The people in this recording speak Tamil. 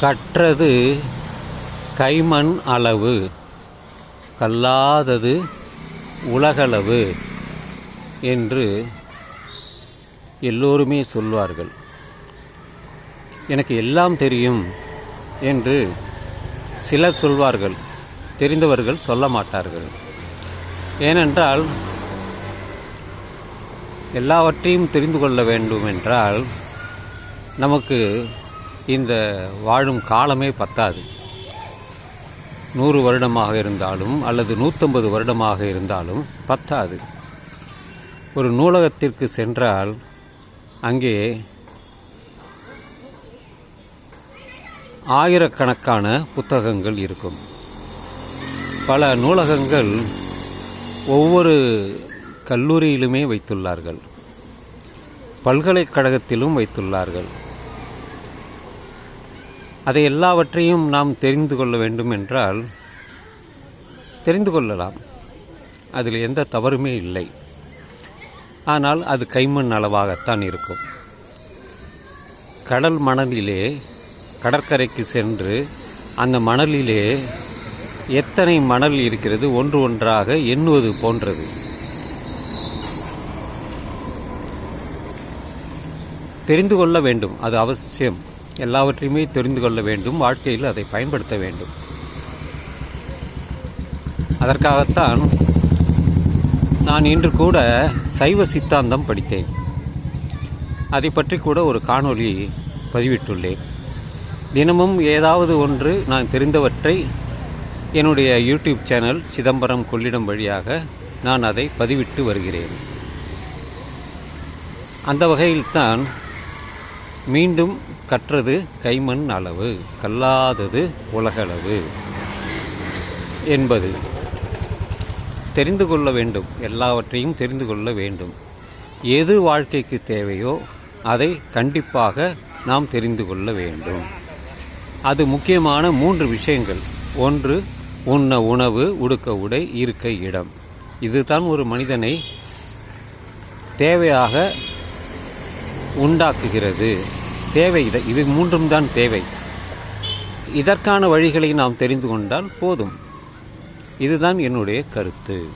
கற்றது கைமண் அளவு கல்லாதது உலகளவு என்று எல்லோருமே சொல்வார்கள். எனக்கு எல்லாம் தெரியும் என்று சிலர் சொல்வார்கள். தெரிந்தவர்கள் சொல்ல மாட்டார்கள். ஏனென்றால் எல்லாவற்றையும் தெரிந்து கொள்ள வேண்டும் என்றால் நமக்கு இந்த வாழும் காலமே பத்தாது. நூறு வருடமாக இருந்தாலும் அல்லது நூற்றம்பது வருடமாக இருந்தாலும் பத்தாது. ஒரு நூலகத்திற்கு சென்றால் அங்கே ஆயிரக்கணக்கான புத்தகங்கள் இருக்கும். பல நூலகங்கள் ஒவ்வொரு கல்லூரியிலுமே வைத்துள்ளார்கள். பல்கலைக்கழகத்திலும் வைத்துள்ளார்கள். அதை எல்லாவற்றையும் நாம் தெரிந்து கொள்ள வேண்டும் என்றால் தெரிந்து கொள்ளலாம். அதில் எந்த தவறுமே இல்லை. ஆனால் அது கைமண் அளவாகத்தான் இருக்கும். கடல் மணலிலே கடற்கரைக்கு சென்று அந்த மணலிலே எத்தனை மணல் இருக்கிறது ஒன்று ஒன்றாக எண்ணுவது போன்றது. தெரிந்து கொள்ள வேண்டும். அது அவசியம். எல்லாவற்றையுமே தெரிந்து கொள்ள வேண்டும் வாழ்க்கையில் அதை பயன்படுத்த வேண்டும். அதற்காகத்தான் நான் இன்று கூட சைவ சித்தாந்தம் படித்தேன். அதை பற்றி கூட ஒரு காணொளி பதிவிட்டுள்ளேன். தினமும் ஏதாவது ஒன்று நான் தெரிந்தவற்றை என்னுடைய யூடியூப் சேனல் சிதம்பரம் கொள்ளிடம் வழியாக நான் அதை பதிவிட்டு வருகிறேன். அந்த வகையில்தான் மீண்டும் கற்றது கைமண் அளவு கல்லாதது உலகளவு என்பது. தெரிந்து கொள்ள வேண்டும் எல்லாவற்றையும் தெரிந்து கொள்ள வேண்டும். எது வாழ்க்கைக்கு தேவையோ அதை கண்டிப்பாக நாம் தெரிந்து கொள்ள வேண்டும். அது முக்கியமான மூன்று விஷயங்கள். ஒன்று உண்ண உணவு உடுக்க உடை இருக்க இடம். இதுதான் ஒரு மனிதனை தேவையாக உண்டாக்குகிறது. தேவை. இது இது மூன்றும் தான் தேவை. இதற்கான வழிகளை நாம் தெரிந்து கொண்டால் போதும். இதுதான் என்னுடைய கருத்து.